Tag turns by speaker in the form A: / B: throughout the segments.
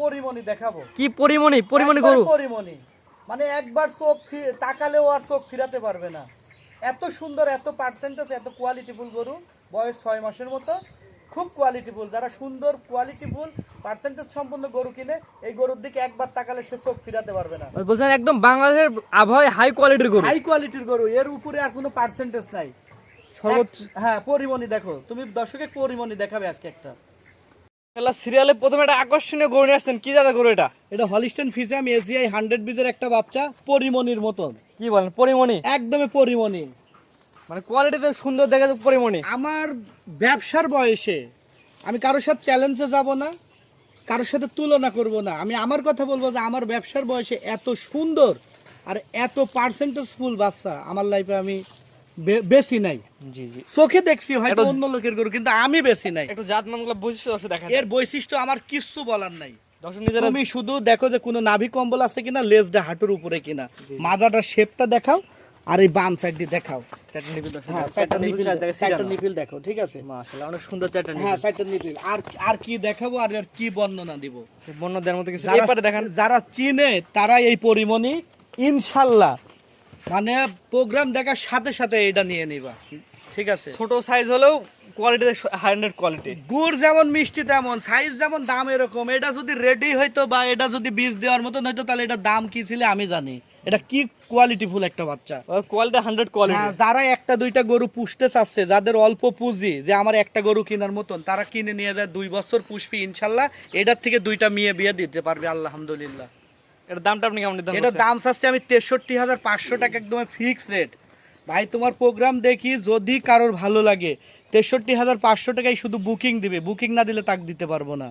A: পরিমণি দেখাবো?
B: কি পরিমণি? পরিমণি গরু।
A: পরিমণি। মানে একবার চোখ তাকালেও আর চোখ ফিরাতে পারবে না। এত সুন্দর এত পার্সেন্টেজ এত কোয়ালিটিফুল গরু বয়স ছয় মাসের মতো খুব কোয়ালিটিফুল যারা সুন্দর কোয়ালিটিফুল পার্সেন্টেজ সম্পন্ন গরু কিনে এই গরুর দিকে একবার তাকালে সে চোখ ফিরাতে পারবে না।
B: বলছেন একদম বাংলাদেশের আবহাওয়ায় হাই কোয়ালিটির গরু।
A: হাই কোয়ালিটির গরু এর উপরে আর কোনো পার্সেন্টেজ নাই।
B: সর্বোচ্চ
A: হ্যাঁ পরিমণি দেখো। তুমি দর্শকে পরিমণি দেখাবে আজকে একটা।
B: সিরিয়ালে প্রথমে একটা আকর্ষণীয় গরু নিয়ে আসছেন। কি জায়গা গরু এটা?
A: এটা হলিস্টেন ফিজাম এসিআই হান্ড্রেড বিজের একটা বাচ্চা পরিমণির মতন।
B: কি বলেন পরিমণি?
A: একদমই পরিমণি।
B: মানে কোয়ালিটিতে সুন্দর দেখে তো পরিমণি।
A: আমার ব্যবসার বয়সে আমি কারোর সাথে চ্যালেঞ্জে যাব না কারোর সাথে তুলনা করব না। আমি আমার কথা বলব যে আমার ব্যবসার বয়সে এত সুন্দর আর এত পার্সেন্টেজ ফুল বাচ্চা আমার লাইফে আমি বেশি নাই।
B: জি জি।
A: চোখে দেখছি হয়তো অন্য লোকের গরু কিন্তু আমি বেশি নাই।
B: একটু জাত মানগুলো বৈশিষ্ট্য দেখা
A: এর বৈশিষ্ট্য আমার কিচ্ছু বলার নাই। তুমি শুধু দেখো যে কোনো নাভি কম্বল আছে কিনা লেজটা হাঁটুর উপরে কিনা। মাজাটার শেপটা দেখাও আর এই বাম সাইড দিয়ে দেখাও। হ্যাঁ
B: চারটা
A: চারটা
B: নিপিল
A: নিপিল
B: চার জায়গায়
A: চারটা
B: ছিটানো।
A: নিপিল দেখো ঠিক আছে?
B: অনেক সুন্দর
A: হ্যাঁ আর আর কি দেখাবো আর আর কি বর্ণনা দিব?
B: মতো কিছু
A: যারা চিনে তারা এই পরিমণি। ইনশাল্লাহ মানে প্রোগ্রাম দেখার সাথে সাথে এটা নিয়ে নিবা। ঠিক আছে?
B: ছোট সাইজ হলেও কোয়ালিটিতে হান্ড্রেড কোয়ালিটি
A: গুড় যেমন মিষ্টি তেমন সাইজ যেমন দাম এরকম এটা যদি রেডি হইতো বা এটা যদি বীজ দেওয়ার মতন হইতো তাহলে এটা দাম কি ছিল আমি জানি। এটা কি কোয়ালিটিফুল একটা বাচ্চা?
B: কোয়ালিটি হান্ড্রেড কোয়ালিটি
A: যারা একটা দুইটা গরু পুষতে চাচ্ছে যাদের অল্প পুঁজি যে আমার একটা গরু কেনার মতন তারা কিনে নিয়ে যায় দুই বছর পুষবি ইনশাল্লাহ এটার থেকে দুইটা মেয়ে বিয়ে দিতে পারবে আলহামদুলিল্লাহ।
B: এটার দামটা আপনি কেমন নির্ধারণ
A: এটা দাম চাচ্ছে আমি তেষট্টি হাজার পাঁচশো টাকা একদম ফিক্স রেট ভাই তোমার প্রোগ্রাম দেখি যদি কারোর ভালো লাগে তেষট্টি হাজার পাঁচশো টাকায় শুধু বুকিং দিবে। বুকিং না দিলে তাক দিতে পারব না।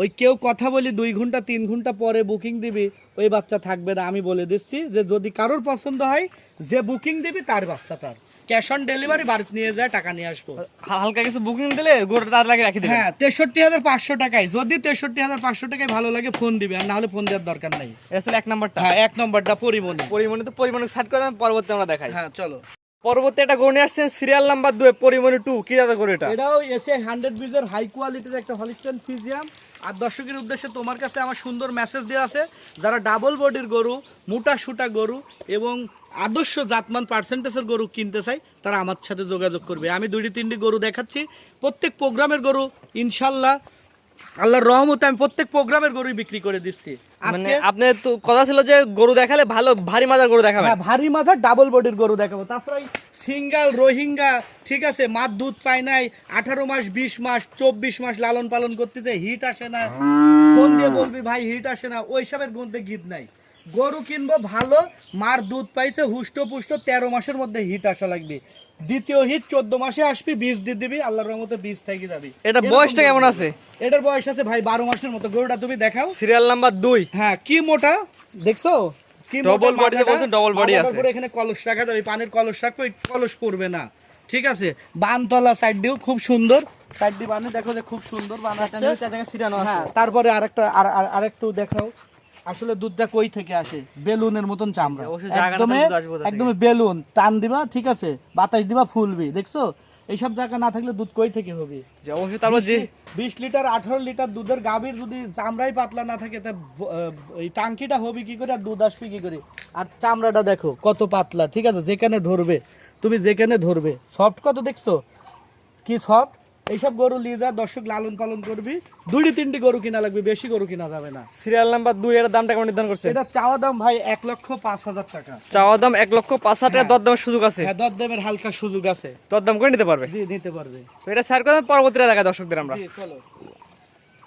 A: ওই কেউ কথা বলি দুই ঘণ্টা তিন ঘণ্টা পরে বুকিং দিবি ওই বাচ্চা থাকবে না আমি বলে দিচ্ছি যে যদি কারোর পছন্দ হয় যে বুকিং দিবি তার বাচ্চা তার। ক্যাশ অন ডেলিভারি বাড়িতে নিয়ে যায় টাকা নিয়ে আসব।
B: হালকা কিছু বুকিং দিলে গরুটা তার লাগে রাখি
A: হ্যাঁ তেষট্টি হাজার পাঁচশো টাকায় যদি তেষট্টি হাজার পাঁচশো টাকায় ভালো লাগে ফোন দিবে আর না হলে ফোন দেওয়ার দরকার নাই।
B: ছিল এক নম্বরটা।
A: হ্যাঁ এক নম্বরটা পরিমণি।
B: পরিমণি তো পরিমণি সাইড করে পরবর্তী আমরা দেখাই।
A: হ্যাঁ চলো।
B: পরবর্তী একটা গরু নিয়ে আসছেন সিরিয়াল নাম্বার দুই, পরিমণি টু কি জায়গা গরু এটা?
A: এটাও এসে হান্ড্রেড বিজের হাই কোয়ালিটির একটা হলিস্টেন ফিজিয়াম আর দর্শকের উদ্দেশ্যে তোমার কাছে আমার সুন্দর মেসেজ দেওয়া আছে, যারা ডাবল বডির গরু, মোটা সুটা গরু এবং আদর্শ জাতমান পার্সেন্টেজের গরু কিনতে চাই, তারা আমার সাথে যোগাযোগ করবে। আমি দুইটি তিনটি গরু দেখাচ্ছি। প্রত্যেক প্রোগ্রামের গরু, ইনশাল্লাহ আল্লাহর রহমতে আমি প্রত্যেক প্রোগ্রামের গরুই বিক্রি করে দিচ্ছি।
B: মানে আপনার তো কথা ছিল যে গরু দেখালে ভালো ভারী মাজার গরু দেখাবেন।
A: হ্যাঁ ভারী মাথার ডাবল বডির গরু দেখাবো। তাছাড়া সিঙ্গাল রোহিঙ্গা ঠিক আছে মাছ দুধ পায় নাই আঠারো মাস বিশ মাস চব্বিশ মাস লালন পালন করতেছে হিট আসে না। ফোন দিয়ে বলবি ভাই হিট আসে না। ওইসবের মধ্যে গীত নাই। গরু কিনবো ভালো মার দুধ পাইছে হুষ্ট পুষ্ট তেরো মাসের মধ্যে হিট আসা লাগবে। দ্বিতীয় হিট চোদ্দ মাসে আসবি বীজ দিয়ে দিবি আল্লাহর রহমতে বীজ থেকে যাবি।
B: এটা বয়সটা কেমন আছে?
A: এটার বয়স আছে ভাই বারো মাসের মতো। গরুটা তুমি দেখাও।
B: সিরিয়াল নাম্বার দুই।
A: হ্যাঁ কি মোটা দেখছ? কি?
B: বলছেন আছে।
A: এখানে কলস রাখা যাবে পানির কলস রাখবে ওই কলস পড়বে না। ঠিক আছে? বানতলা সাইড দিয়েও খুব সুন্দর। সাইড দিয়ে বানে দেখো যে খুব সুন্দর বানাচ্ছে। হ্যাঁ তারপরে আরেকটা আর আর- আরেকটু দেখাও। আসলে দুধটা কই থেকে আসে? বেলুনের মতন চামড়া।
B: থেকে?
A: একদমই বেলুন টান দিবা ঠিক আছে? বাতাস দিবা ফুলবি দেখছ? এইসব জায়গা না থাকলে দুধ কই থেকে হবে?
B: যে অবশ্যই তারপর যে
A: বিশ লিটার আঠারো লিটার দুধের গাভীর যদি চামড়াই পাতলা না থাকে তা এই টাঙ্কিটা হবে কি করে আর দুধ আসবে কি করে? আর চামড়াটা দেখো কত পাতলা ঠিক আছে? যেখানে ধরবে তুমি যেখানে ধরবে। সফট কত দেখছ? কি সফট এইসব গরু নিয়ে যা দর্শক লালন পালন করবি। দুইটি তিনটি গরু কিনা লাগবে বেশি গরু কিনা যাবে না।
B: সিরিয়াল নাম্বার দুই এর দামটা কেমন নির্ধারণ করছে
A: এটা চাওয়া দাম ভাই এক লক্ষ পাঁচ হাজার টাকা।
B: চাওয়া দাম এক লক্ষ পাঁচ হাজার টাকা দরদামের সুযোগ আছে?
A: হ্যাঁ দরদামের হালকা সুযোগ আছে।
B: দরদাম করে নিতে পারবে?
A: জি নিতে পারবে।
B: এটা স্যার কথা পরবর্তীতে দেখা দর্শকদের আমরা।
A: জি চলো।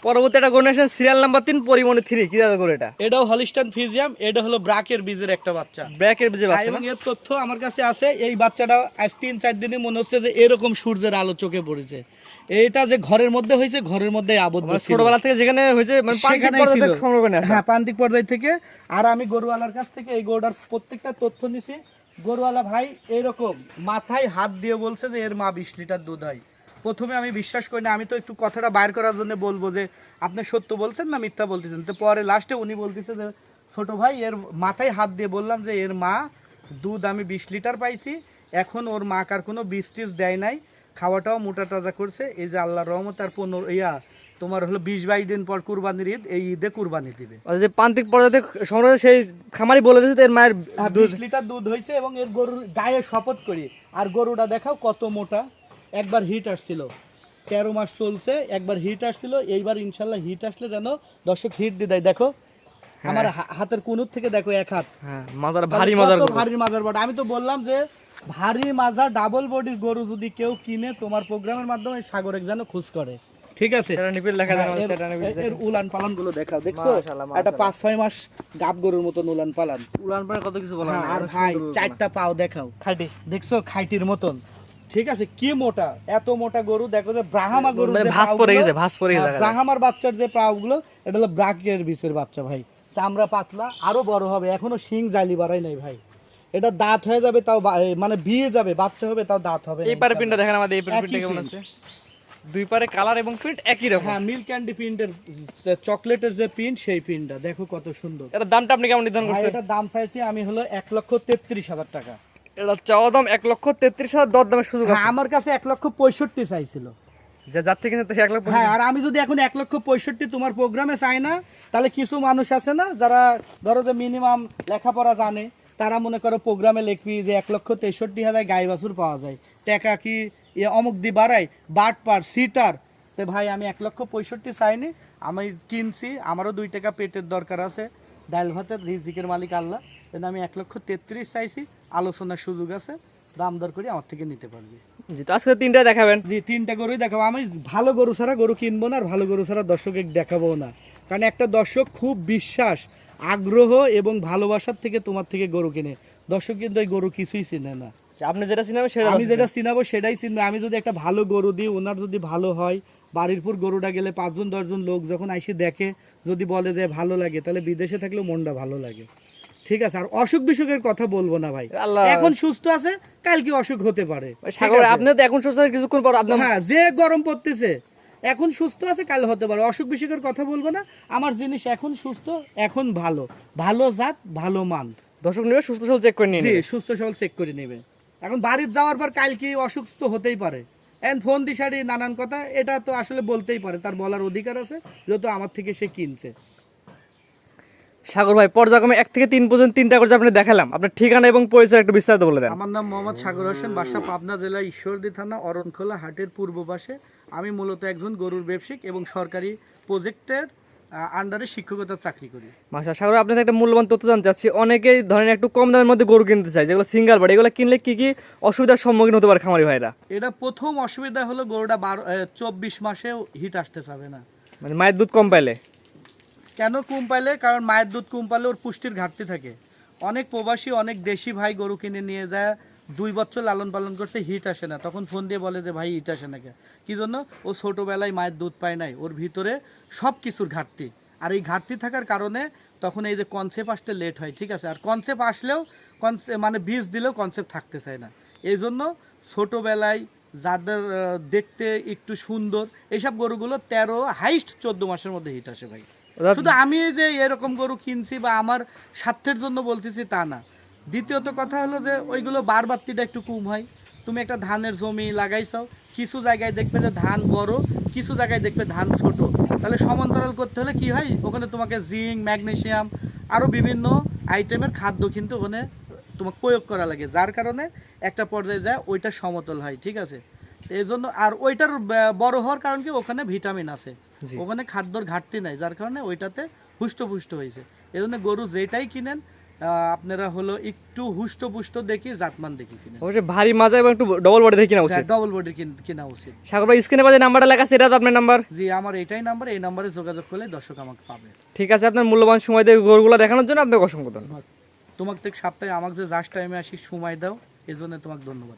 B: পরবর্তী একটা আসছেন সিরিয়াল নাম্বার তিন পরিমণি থ্রি কি জায়গা গরু এটা?
A: এটাও হলিস্টান ফিজিয়াম এটা হলো ব্রাকের বীজের একটা বাচ্চা।
B: ব্র্যাকের বিজে
A: হ্যাঁ,
B: বাচ্চা
A: এবং এর তথ্য আমার কাছে আছে এই বাচ্চাটা আজ তিন চার দিনে মনে হচ্ছে যে এরকম সূর্যের আলো চোখে পড়েছে। এটা যে ঘরের মধ্যে হয়েছে ঘরের মধ্যে আবদ্ধ
B: মানে ছোটবেলা থেকে যেখানে হয়েছে মানে করে।
A: হ্যাঁ প্রান্তিক পর্যায় থেকে। আর আমি গরুওয়ালার কাছ থেকে এই গরুটার প্রত্যেকটা তথ্য নিছি। গরুওয়ালা ভাই এরকম মাথায় হাত দিয়ে বলছে যে এর মা বিশ লিটার দুধ হয়। প্রথমে আমি বিশ্বাস করি না আমি তো একটু কথাটা বাইর করার জন্য বলব যে আপনি সত্য বলছেন না মিথ্যা বলতেছেন? তো পরে লাস্টে উনি বলতেছে যে ছোটো ভাই এর মাথায় হাত দিয়ে বললাম যে এর মা দুধ আমি বিশ লিটার পাইছি এখন ওর মা কার কোনো বিষ টিস দেয় নাই খাওয়াটাও মোটা তাজা করছে এই যে আল্লাহ রহমত আর পনেরো ইয়া তোমার হলো বিশ বাইশ দিন পর কুরবানির ঈদ এই ঈদে কুরবানি দিবে।
B: যে প্রান্তিক পর্যায়ে সংগ্রহ সেই খামারি বলে দিয়েছে এর মায়ের দুধ
A: বিশ লিটার দুধ হয়েছে এবং এর গরুর গায়ে শপথ করি। আর গরুটা দেখাও কত মোটা। একবার হিট আসছিল। তেরো মাস চলছে একবার হিট আসছিল এইবার ইনশাল্লাহ হিট আসলে যেন দর্শক হিট দিয়ে দেয়। দেখো আমার হাতের কুনুর থেকে দেখো এক হাত।
B: হ্যাঁ মাজার ভারী মাজার
A: ভারী মাজার বডি। আমি তো বললাম যে ভারী মাজা ডাবল বডির গরু যদি কেউ কিনে তোমার প্রোগ্রামের মাধ্যমে সাগরের যেন খোঁজ করে। ঠিক আছে? হ্যাঁ, এর- উলান পালানগুলো দেখাও। দেখছ? একটা পাঁচ ছয় মাস গাব গরুর মতন উলান পালান।
B: উলান পাড়ে কত কিছু বলা
A: হ্যাঁ, আর ভাই চারটা পাও দেখাও।
B: খাটি।
A: দেখছ? খাইটির মতন। ঠিক আছে? কি মোটা? এত মোটা গরু দেখো যে ব্রাহ্মা গরু
B: ভাঁজ পড়ে গেছে, ভাঁজ পড়ে গেছে দেখা
A: বাচ্চার যে পাগুলো এটা হলো ব্রাকের বিচের বাচ্চা ভাই। চামড়া পাতলা আরও বড় হবে এখনও শিং জালি বাড়াই নাই ভাই। এটা দাঁত হয়ে যাবে তাও মানে বিয়ে যাবে বাচ্চা হবে তাও দাঁত হবে
B: এই পারে। পিনটা দেখেন আমাদের এই পারে পিনটা কেমন আছে? দুই পারে কালার এবং প্রিন্ট একই রকম।
A: হ্যাঁ মিল্ক ক্যান্ডি প্রিন্টের চকলেটের যে প্রিন্ট সেই প্রিন্টটা দেখো কত সুন্দর।
B: এটার দামটা আপনি কেমন নির্ধারণ করছেন?
A: এটা দাম চাইছি আমি হলো এক লক্ষ তেত্রিশ হাজার টাকা।
B: এটা চাওয়া দাম এক লক্ষ তেত্রিশ হাজার দর দামের সুযোগ
A: হ্যাঁ,
B: আছে।
A: আমার কাছে এক লক্ষ পঁয়ষট্টি চাইছিল।
B: যে যার থেকে সে এক লক্ষ
A: হ্যাঁ আর আমি যদি এখন এক লক্ষ পঁয়ষট্টি তোমার প্রোগ্রামে চাই না তাহলে কিছু মানুষ আছে না যারা ধরো যে মিনিমাম লেখাপড়া জানে তারা মনে করো প্রোগ্রামে লিখবি যে এক লক্ষ তেষট্টি হাজার গাই বাছুর পাওয়া যায়। টাকা কি অমুক দি বাড়াই বাট পার সিটার। তো ভাই আমি এক লক্ষ পঁয়ষট্টি চাইনি আমি কিনছি আমারও দুই টাকা পেটের দরকার আছে। ডাল ভাতের রিজিকের মালিক আল্লাহ। কিন্তু আমি এক লক্ষ তেত্রিশ চাইছি। আলোচনার সুযোগ আছে। দাম দর করে আমার থেকে নিতে পারবি।
B: জি তো আজকে তিনটা দেখাবেন।
A: জি তিনটা গরুই দেখাবো। আমি ভালো গরু ছাড়া গরু কিনবো না আর ভালো গরু ছাড়া দর্শকে দেখাবো না। কারণ একটা দর্শক খুব বিশ্বাস আগ্রহ এবং ভালোবাসার থেকে তোমার থেকে গরু কিনে। দর্শক কিন্তু এই গরু কিছুই চিনে না।
B: আপনি যেটা সিনেমা সেটা
A: আমি যেটা চিনাবো সেটাই চিনবে। আমি যদি একটা ভালো গরু দিই ওনার যদি ভালো হয় বাড়ির পর গরুটা গেলে পাঁচজন দশজন লোক যখন আইসে দেখে যদি বলে যে ভালো লাগে তাহলে বিদেশে থাকলেও মনটা ভালো লাগে। ঠিক আছে আর অসুখ বিসুখের কথা বলব না ভাই। এখন সুস্থ আছে কালকে অসুখ হতে পারে?
B: আপনি তো এখন সুস্থ কিছুক্ষণ পর আপনার
A: হ্যাঁ যে গরম পড়তেছে এখন সুস্থ আছে কাল হতে পারে। অসুখ বিসুখের কথা বলব না আমার জিনিস এখন সুস্থ এখন ভালো। ভালো জাত ভালো মান।
B: দর্শক নিবে সুস্থ সবল চেক করে নিয়ে।
A: সুস্থ সবল চেক করে নেবে। এখন বাড়ির যাওয়ার পর কাল কি অসুস্থ হতেই পারে। এন ফোন দিশারি নানান কথা এটা তো আসলে বলতেই পারে তার বলার অধিকার আছে যেহেতু আমার থেকে সে কিনছে।
B: সাগর ভাই পর্যায়ক্রমে এক থেকে তিন পর্যন্ত তিনটা করে আপনি দেখালাম আপনার ঠিকানা এবং পরিচয় একটু বিস্তারিত বলে দেন।
A: আমার নাম মোহাম্মদ সাগর হোসেন বাসা পাবনা জেলা ঈশ্বরদী থানা অরণখোলা হাটের পূর্ব পাশে। আমি মূলত একজন গরুর ব্যবসায়িক এবং সরকারি প্রজেক্টের আন্ডারে শিক্ষকতার চাকরি করি।
B: মাসা সাগর আপনার থেকে একটা মূল্যবান তথ্য জানতে চাচ্ছি। অনেকেই ধরেন একটু কম দামের মধ্যে গরু কিনতে চায় যেগুলো সিঙ্গেল বাড়ি এগুলো কিনলে কি কি অসুবিধার সম্মুখীন হতে পারে খামারি ভাইরা?
A: এটা প্রথম অসুবিধা হলো গরুটা বারো চব্বিশ মাসেও হিট আসতে চাবে না।
B: মানে মায়ের দুধ কম পাইলে?
A: কেন কম পাইলে? কারণ মায়ের দুধ কম পাইলে ওর পুষ্টির ঘাটতি থাকে। অনেক প্রবাসী অনেক দেশি ভাই গরু কিনে নিয়ে যায় দুই বছর লালন পালন করছে হিট আসে না। তখন ফোন দিয়ে বলে যে ভাই হিট আসে না কে কি জন্য? ও ছোটোবেলায় মায়ের দুধ পায় নাই। ওর ভিতরে সব কিছুর ঘাটতি। আর এই ঘাটতি থাকার কারণে তখন এই যে কনসেপ্ট আসতে লেট হয় ঠিক আছে? আর কনসেপ্ট আসলেও কনসে মানে বীজ দিলেও কনসেপ্ট থাকতে চায় না। এই জন্য ছোটোবেলায় যাদের দেখতে একটু সুন্দর এইসব গরুগুলো তেরো হাইস্ট চোদ্দ মাসের মধ্যে হিট আসে ভাই। শুধু আমি যে এরকম গরু কিনছি বা আমার স্বার্থের জন্য বলতেছি তা না। দ্বিতীয়ত কথা হলো যে ওইগুলো বারবাত্তিটা একটু কম হয়। তুমি একটা ধানের জমি লাগাইছাও কিছু জায়গায় দেখবে যে ধান বড় কিছু জায়গায় দেখবে ধান ছোট। তাহলে সমান্তরাল করতে হলে কি হয়? ওখানে তোমাকে জিঙ্ক ম্যাগনেসিয়াম আরও বিভিন্ন আইটেমের খাদ্য কিন্তু ওখানে তোমাকে প্রয়োগ করা লাগে যার কারণে একটা পর্যায়ে যায় ওইটা সমতল হয় ঠিক আছে? এই জন্য আর ওইটার বড় হওয়ার কারণ কি? ওখানে ভিটামিন আছে। ওখানে খাদ্যর ঘাটতি নাই যার কারণে ওইটাতে হুষ্টপুষ্ট হয়েছে। এই জন্য গরু যেটাই কিনেন আপনারা হলো একটু হুষ্ট পুষ্ট দেখি জাতমান দেখি
B: অবশ্যই ভারী মাজা এবং একটু ডবল বডি দেখি কিনা উচিত।
A: ডবল বডি কিনা উচিত।
B: সাগর ভাই স্ক্রিনে বাজে নাম্বারটা লেখা আছে এটা তো আপনার নাম্বার
A: জি আমার এটাই নাম্বার এই নাম্বারে যোগাযোগ করলে দর্শক আমাকে পাবে।
B: ঠিক আছে আপনার মূল্যবান সময় দিয়ে গরুগুলো দেখানোর জন্য আপনাকে অসংখ্য ধন্যবাদ।
A: তোমাকে সপ্তাহে আমাকে যে জাস্ট টাইমে আসি সময় দাও এজন্য তোমাকে ধন্যবাদ।